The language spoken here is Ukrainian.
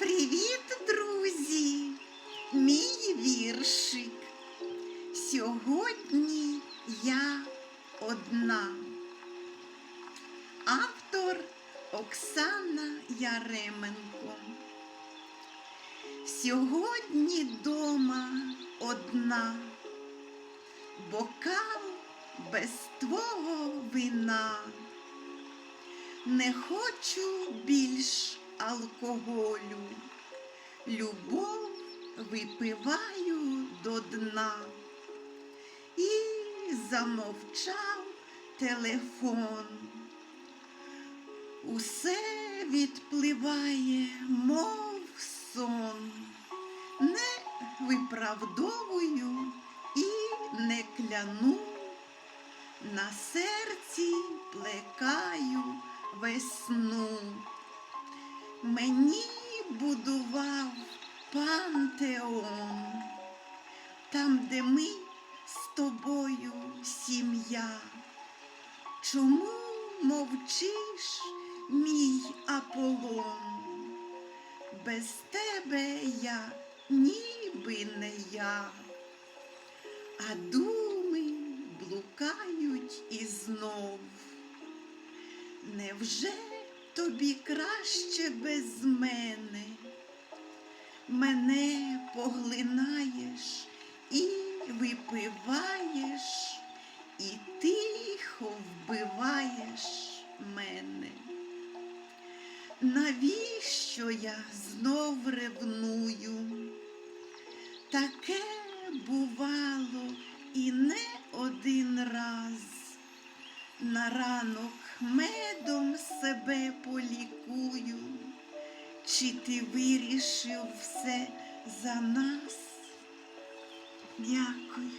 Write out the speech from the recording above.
Привіт, друзі! Мій віршик. Сьогодні я одна. Автор Оксана Яременко. Сьогодні дома одна, бокал без твого вина. Не хочу більш алкоголю, любов випиваю до дна. І замовчав телефон. Усе відпливає, мов сон. Не виправдовую і не кляну. На серці плекаю весну. Мені будував пантеон, там, де ми з тобою сім'я. Чому мовчиш, мій Аполлон? Без тебе я ніби не я, а думи блукають і знов. Невже тобі краще без мене? Мене поглинаєш і випиваєш, і тихо вбиваєш мене. Навіщо я знов ревную? Таке бувало На ранок медом себе полікую, чи ти вирішив все за нас? Дякую.